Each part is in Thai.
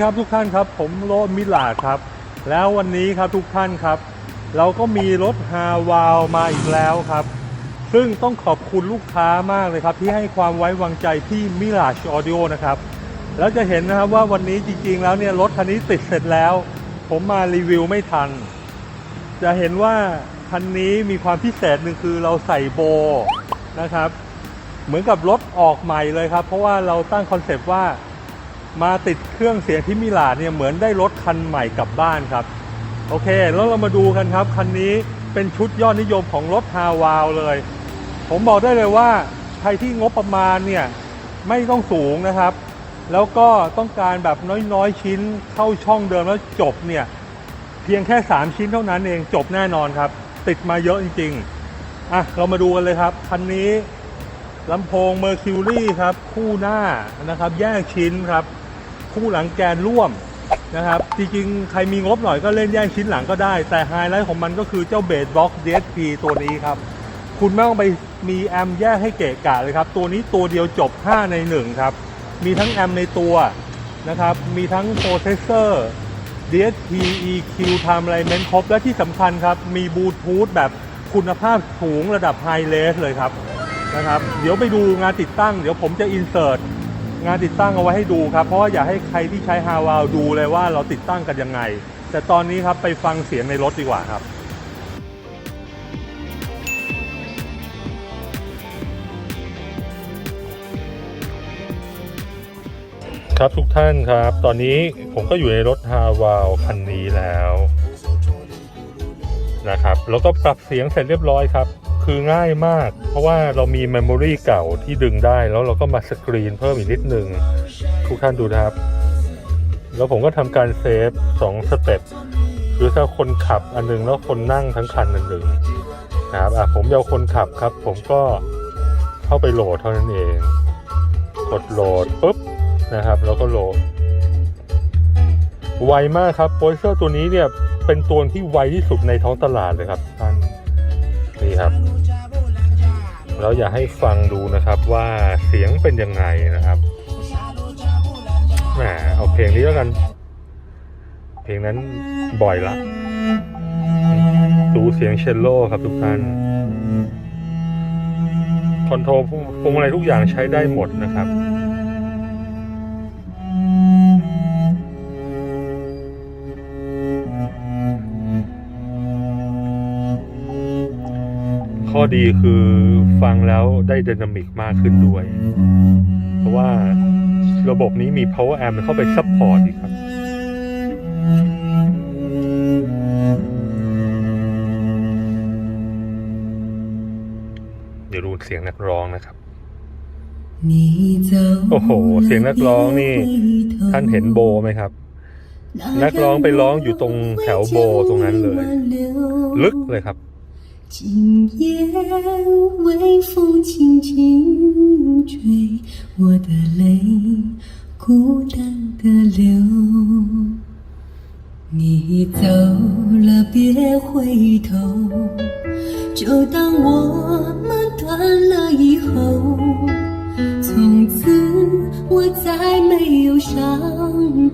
ครับทุกท่านครับ ผมโรดมิลาครับ แล้ววันนี้ครับทุกท่านครับ เราก็มีรถฮาวาวมาอีกแล้วครับ ซึ่งต้องขอบคุณลูกค้ามากเลยครับ ที่ให้ความไว้วางใจที่มิลาชออดิโอนะครับ แล้วจะเห็นนะครับว่าวันนี้จริงๆแล้วเนี่ยรถคันนี้ติดเสร็จแล้ว ผมมารีวิวไม่ทัน จะเห็นว่าคันนี้มีความพิเศษหนึ่งคือเราใส่โบนะครับ เหมือนกับรถออกใหม่เลยครับ เพราะว่าเราตั้งคอนเซปต์ว่า มาติดเครื่องเสียงที่มิลานเนี่ยเหมือนได้รถคันใหม่กลับบ้านครับ โอเค แล้วเรามาดูกันครับ คันนี้เป็นชุดยอดนิยมของรถฮาวาวเลย ผมบอกได้เลยว่าใครที่งบประมาณเนี่ยไม่ต้องสูงนะครับ แล้วก็ต้องการแบบน้อยๆชิ้นเข้าช่องเดิมแล้วจบเนี่ยเพียงแค่ 3 ชิ้นเท่านั้นเองจบแน่นอนครับ ติดมาเยอะจริงๆอะเรามาดูกันเลยครับ คันนี้ลำโพง Mercury ครับ คู่หน้านะครับ แยกชิ้นครับ คู่หลังแกนร่วมนะครับ จริงๆ ใครมีงบหน่อยก็เล่นแยกชิ้นหลังก็ได้ แต่ไฮไลท์ของมันก็คือเจ้าเบสบ็อก DSP ตัวนี้ครับ คุณไม่ต้องไปมีแอมแยกให้เกะกะเลยครับ ตัวนี้ตัวเดียวจบ 5 ใน 1 ครับ มีทั้งแอมในตัวนะครับ มีทั้งโปรเซสเซอร์ DSP EQ Time Alignment ครบ และที่สำคัญครับ มีบลูทูธแบบคุณภาพสูงระดับไฮเลสเลยครับนะครับ เดี๋ยวไปดูงานติดตั้ง เดี๋ยวผมจะอินเสิร์ต งานติดตั้งเอาไว้ให้ดูครับ เพราะว่าอยากให้ใครที่ใช้ฮาวาวดูเลยว่าเราติดตั้งกันยังไง แต่ตอนนี้ครับไปฟังเสียงในรถดีกว่าครับครับทุกท่านครับ ตอนนี้ผมก็อยู่ในรถฮาวาวคันนี้แล้วนะครับ แล้วก็ปรับเสียงเสร็จเรียบร้อยครับ คือง่ายมาก เพราะว่าเรามีเมมโมรีเก่าที่ดึงได้ แล้วเราก็มาสกรีนเพิ่มอีกนิดนึง ทุกท่านดูนะครับ แล้วผมก็ทำการเซฟ2สเต็ปคือถ้าคนขับอันหนึงแล้วคนนั่งทั้งคันอันหนึ่งนะครับอะผมเอาคนขับครับ ผมก็เข้าไปโหลดเท่านั้นเอง กดโหลดปุ๊บนะครับ แล้วก็โหลด ไวมากครับโปรเซอร์ตัวนี้เนี่ยเป็นตัวที่ไวที่สุดในท้องตลาดเลยครับท่านนี่ครับ แล้วอยากให้ฟังดูนะครับว่าเสียงเป็นยังไงนะครับแหมเอาเพลงนี้แล้วกัน เพลงนั้นบ่อยละดูเสียงเชลโลครับทุกท่านคอนโทรลพวงมาลัยทุกอย่างใช้ได้หมดนะครับ ข้อดีคือฟังแล้วได้ไดนามิกมากขึ้นด้วย เพราะว่าระบบนี้มี power amp เข้าไปซัพพอร์ตอีกครับเดี๋ยวดูเสียงนักร้องนะครับ โอ้โห เสียงนักร้องนี่ ท่านเห็นโบไหมครับ นักร้องไปร้องอยู่ตรงแถวโบตรงนั้นเลย ลึกเลยครับ 今夜微风轻轻吹我的泪孤单的流你走了别回头就当我们断了以后从此我再没有伤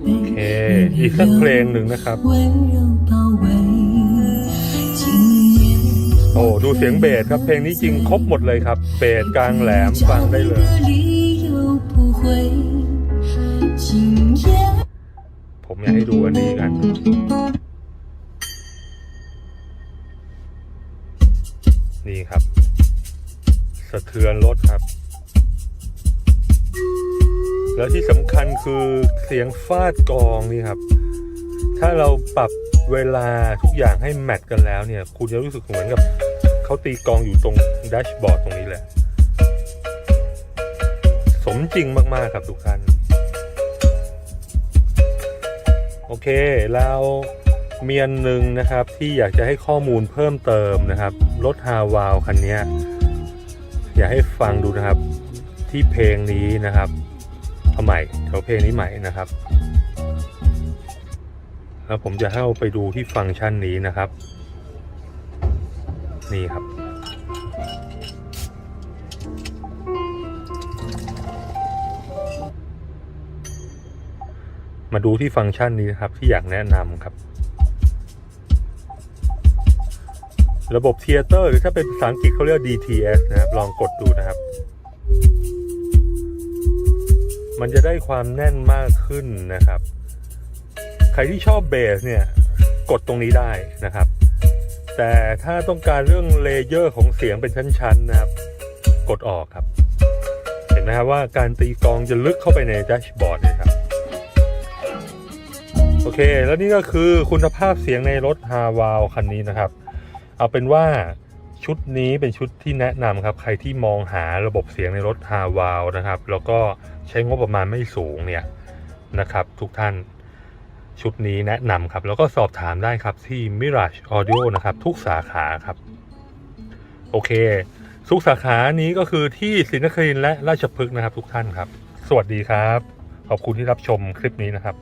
悲你的温柔包 โอ้ดูเสียงเบสครับเพลงนี้จริงครบหมดเลยครับ เบสกลางแหลมฟังได้เลย ผมอยากให้ดูอันนี้กันนี่ครับ สะเทือนรถครับ แล้วที่สำคัญคือเสียงฟาดกองนี่ครับ ถ้าเราปรับ เวลาทุกอย่างให้แมทกันแล้วเนี่ย คุณจะรู้สึกเหมือนกับเขาตีกองอยู่ตรงแดชบอร์ดตรงนี้แหละ สมจริงมาก ๆ ครับทุกท่านโอเคแล้วเมีอันหนึ่งนะครับที่อยากจะให้ข้อมูลเพิ่มเติมนะครับ รถฮาวาวคันนี้อยากให้ฟังดูนะครับที่เพลงนี้นะครับเอาใหม่แถวเพลงนี้ใหม่นะครับ แล้วผมจะเข้าไปดูที่ฟังก์ชันนี้นะครับ นี่ครับ มาดูที่ฟังก์ชันนี้นะครับที่อยากแนะนำครับ ระบบเทเตอร์หรือถ้าเป็นภาษาอังกฤษเขาเรียก DTS นะครับ ลองกดดูนะครับมันจะได้ความแน่นมากขึ้นนะครับ รที่ชอบเบสเนี่ยกดตรงนี้ได้นะครับ แต่ถ้าต้องการเรื่องเลเยอร์ของเสียงเป็นชั้นๆนะครับ กดออกครับ เห็นไหมครับว่าการตีกองจะลึกเข้าไปในแดชบอร์ดเลยครับ โอเค แล้วนี่ก็คือคุณภาพเสียงในรถฮาวาลคันนี้นะครับ เอาเป็นว่าชุดนี้เป็นชุดที่แนะนำครับ ใครที่มองหาระบบเสียงในรถฮาวาลนะครับ แล้วก็ใช้งบประมาณไม่สูงเนี่ยนะครับ ทุกท่าน ชุดนี้แนะนำครับ แล้วก็สอบถามได้ครับที่ Mirage Audio นะครับ ทุกสาขาครับ โอเค ทุกสาขานี้ก็คือที่ศรีนครินและราชพฤกษ์นะครับ ทุกท่านครับ สวัสดีครับ ขอบคุณที่รับชมคลิปนี้นะครับ